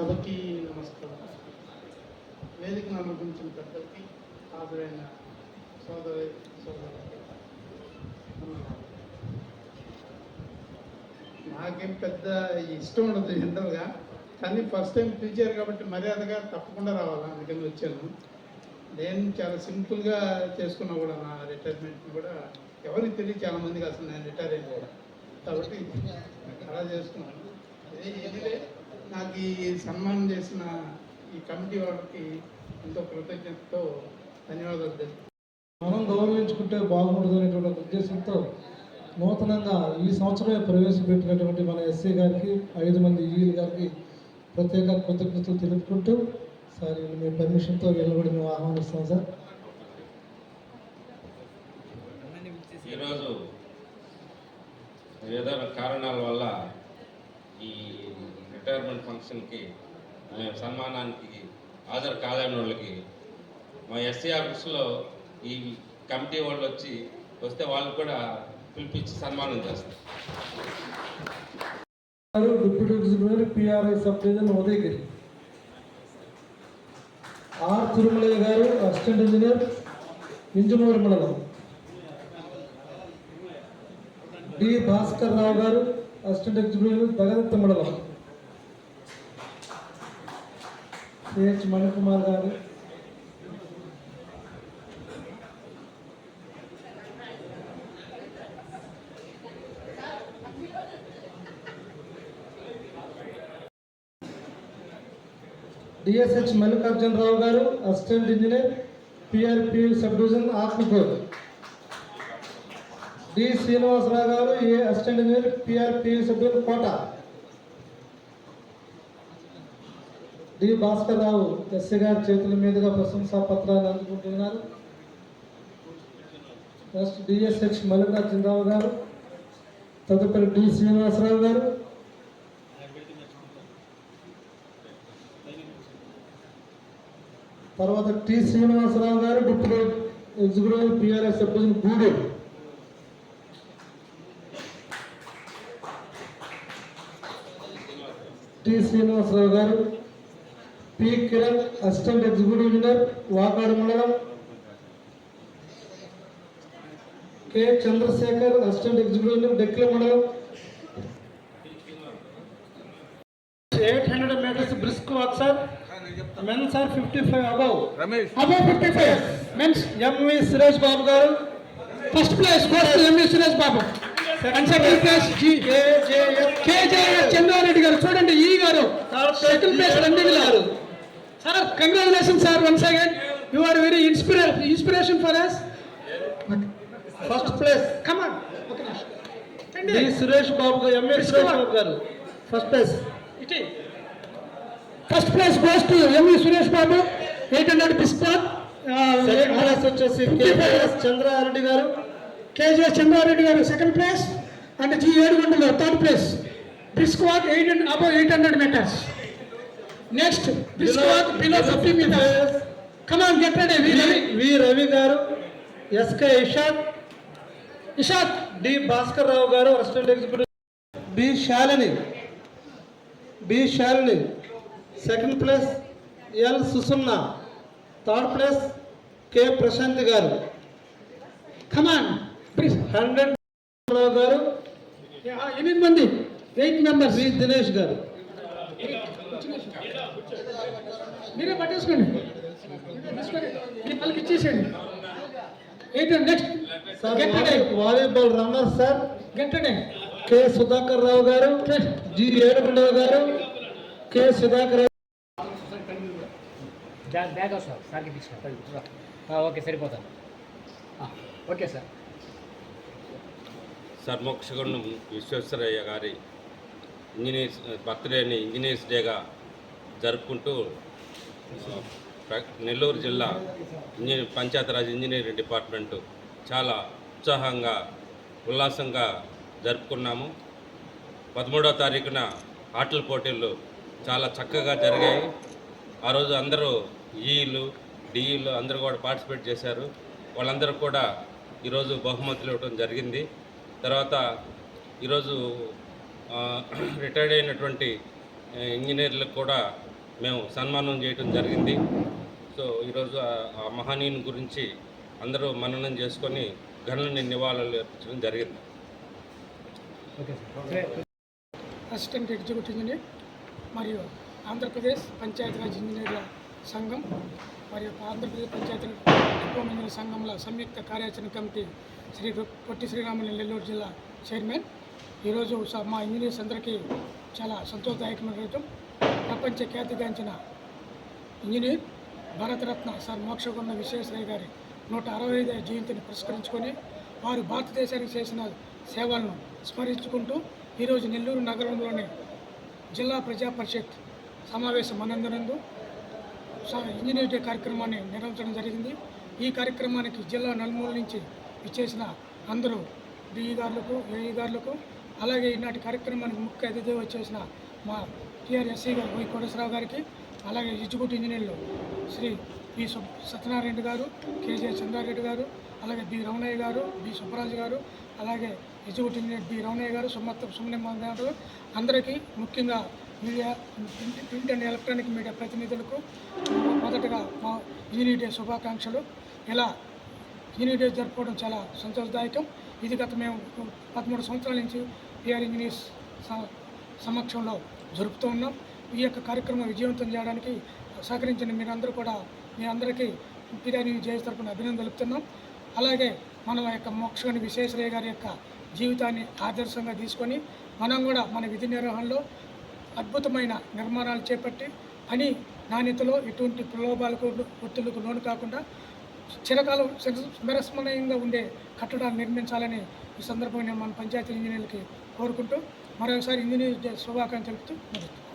సభకి నమస్కారం. వేదిక నమ్మకించిన పెద్దలకి హాజరైన సోదరి సోదరు నాకేం పెద్ద ఇష్టం ఉండదు జనరల్గా కానీ ఫస్ట్ టైం పిలిచారు కాబట్టి మర్యాదగా తప్పకుండా రావాలి. అందుకని వచ్చాను. నేను చాలా సింపుల్గా చేసుకున్నా కూడా నా రిటైర్మెంట్ కూడా ఎవరికి తెలియదు చాలా మందికి అసలు నేను రిటైర్ అయింది కూడా. కాబట్టి అలా చేసుకున్నాను. ఇది నాకు ఈ సన్మానం చేసిన ఈ కమిటీ వాళ్ళకి ఎంతో కృతజ్ఞతతో ధన్యవాదాలు మనం గౌరవించుకుంటే బాగుంటుంది అనేటువంటి ఒక ఉద్దేశంతో నూతనంగా ఈ సంవత్సరమే ప్రవేశపెట్టినటువంటి మన ఎస్సీ గారికి ఐదు మంది ఈఈలు గారికి ప్రత్యేక కృతజ్ఞతలు తెలుపుకుంటూ సార్ మీ పర్మిషన్తో వీళ్ళు కూడా మేము ఆహ్వానిస్తాం సార్. ఈరోజు ఏదో కారణాల వల్ల ఈ రిటైర్మెంట్ ఫంక్షన్కి మేము సన్మానానికి హాజరు కాలేని వాళ్ళకి మా ఎస్సీ ఆఫీస్లో ఈ కమిటీ వాళ్ళు వచ్చి వస్తే వాళ్ళు కూడా పిలిపించి సన్మానం చేస్తారు deputy PRI sub division Udayagiri R Tirumalaiah garu assistant engineer ఇంజనూరు మండలం. D Bhaskar Rao garu assistant executive భగదత్త మండలం. సిహెచ్ మణికుమార్ గారు. DSH Mallikarjuna Rao garu assistant engineer PRP sub division Atmakur. D Srinivasarao garu A assistant engineer PRP sub division Kota. D Bhaskar Rao SC గారి చేతుల మీదుగా ప్రశంసా పత్రాలు అందుకుంటున్నారు. Next DSH Mallikarjunarao గారు తదుపరి D Srinivasarao గారు. తర్వాత T Srinivasarao garu deputy executive PRS sub division Gudur. T Srinivasarao garu. P Kiran assistant executive engineer Vakadu మండలం. K Chandrasekhar assistant executive engineer డెక్ల మండలం. Eight hundred metres brisk walk sir. Men's are fifty five above. Above fifty five. Men's MV Suresh Babu garu. First place first MV Suresh Babu. And second place G KJF Chandrareddy garu. చూడండి ఈ గారు. Second place Ranjith garu. Sir congratulation sir once again you are very inspire inspiration for us first place come on D Suresh Babu garu MA Suresh Babu garu. First place ఇటే first place goes to MV Suresh Babu eight hundred బిస్పాట్ second place వచ్చేసి KGS Chandrareddy garu. KGS Chandrareddy garu second place and G Edukondalu third place బిస్క్వాట్ eight hundred above eight hundred metres next fifty metres come on get ready V Ravi V Ravi garu SK Ishaq Ishaq D Bhaskar Rao garu assistant executive B Shalini B Shalini second place L Susunna third place K Prashanth garu. Come on hundred రావు గారు. ఎనిమిది మంది. Eight members వి దినేష్ గారు. మీరే పట్టేసుకోండి. వాళ్ళకి ఇచ్చేసేయండి eight next volleyball runner sir. Get ready K Sudhakar Rao garu G Edukondarao గారు K Sudhakar bag bag వస్తుంది సార్కి తీసుకురా ఓకే సరిపోతాను. ఆ, ఓకే సార్ సర్మోక్షగుండం విశ్వేశ్వరయ్య గారి ఇంజనీర్స్ బర్త్డేని ఇంజనీర్స్ డేగా జరుపుకుంటూ నెల్లూరు జిల్లా ఇంజనీర్ పంచాయతీరాజ్ ఇంజనీరింగ్ డిపార్ట్మెంటు చాలా ఉత్సాహంగా ఉల్లాసంగా జరుపుకున్నాము. పదమూడవ తారీఖున ఆటల పోటీలు చాలా చక్కగా జరిగాయి. ఆ రోజు అందరూ ఈలు డిఈలు అందరూ కూడా పార్టిసిపేట్ చేశారు. వాళ్ళందరూ కూడా ఈరోజు బహుమతులు ఇవ్వడం జరిగింది. తర్వాత ఈరోజు రిటైర్డ్ అయినటువంటి ఇంజనీర్లకు కూడా మేము సన్మానం చేయడం జరిగింది. సో ఈరోజు ఆ- మహనీయుని గురించి అందరూ మననం చేసుకొని ఘనుని నివాళులు అర్పించడం జరిగింది. ఓకే అసిస్టెంట్ ఎగ్జిక్యూటివ్ ఇంజనీర్ మరియు ఆంధ్రప్రదేశ్ పంచాయతీరాజ్ ఇంజనీర్ల సంఘం మరియు ఆంధ్రప్రదేశ్ పంచాయతీ ఇంజనీర్ సంఘంల సంయుక్త కార్యాచరణ కమిటీ శ్రీ పొట్టి శ్రీరాములు నెల్లూరు జిల్లా చైర్మన్ ఈరోజు స- మా ఇంజనీర్స్ అందరికీ చాలా సంతోషదాయకమైన రోజు ప్రపంచ ఖ్యాతిగాంచిన ఇంజనీర్ భారతరత్న సార్ మోక్షగుండ విశ్వేశ్వరయ్య గారి నూట అరవై ఐదు జయంతిని పురస్కరించుకొని వారు భారతదేశానికి చేసిన సేవలను స్మరించుకుంటూ ఈరోజు నెల్లూరు నగరంలోని జిల్లా ప్రజా పరిషత్ సమావేశం మనందరందు స- ఇంజనీర్ డే కార్యక్రమాన్ని నిర్వహించడం జరిగింది. ఈ కార్యక్రమానికి జిల్లా నలుమూల నుంచి ఇచ్చేసిన అందరూ డిఈ గారులకు ఏఈ గారులకు అలాగే ఈనాటి కార్యక్రమానికి ముఖ్య అతిథి వచ్చేసిన మా టీఆర్ఎస్సీ గారు వై కోటేశ్వరరావు గారికి అలాగే ఎగ్జిక్యూటివ్ ఇంజనీర్లు శ్రీ బి సు సత్యనారాయణ గారు కేజే చంద్రారెడ్డి గారు అలాగే బి రమణయ్య గారు బి సుబ్బరాజు గారు అలాగే ఎగ్జిక్యూటివ్ ఇంజనీర్ బి రమణయ్య గారు సుమత్ సుమనిమ్మ గారు అందరికీ ముఖ్యంగా media print print and electronic media ప్రతినిధులకు మొదటగా మా ఇంజనీర్ డే శుభాకాంక్షలు. ఇలా ఇంజనీర్ డే జరుపుకోవడం చాలా సంతోషదాయకం. ఇది గత మేము పదమూడు సంవత్సరాల నుంచి పిఆర్ ఇంజనీర్స్ సమక్షంలో జరుపుతూ ఉన్నాం ఈ యొక్క కార్యక్రమం విజయవంతం చేయడానికి సహకరించిన మీరందరూ కూడా మీ అందరికీ బిర్యానీ జేఎస్ తరపున అభినందనలు తెలుపుతున్నాం అలాగే మన యొక్క మోక్షని విశ్వేశ్వరయ్య గారి యొక్క జీవితాన్ని ఆదర్శంగా తీసుకొని మనం కూడా మన విధి నిర్వహణలో అద్భుతమైన నిర్మాణాలు చేపట్టి పని నాణ్యతలో ఎటువంటి ప్రలోభాలకు ఒత్తిళ్ళకు లోను కాకుండా చిరకాలం చిరస్మరణీయంగా ఉండే కట్టడాలు నిర్మించాలని ఈ సందర్భంగా మన పంచాయతీ ఇంజనీర్లకి కోరుకుంటూ మరోసారి ఇంజనీర్ శుభాకాంక్షలు తెలుపుతూ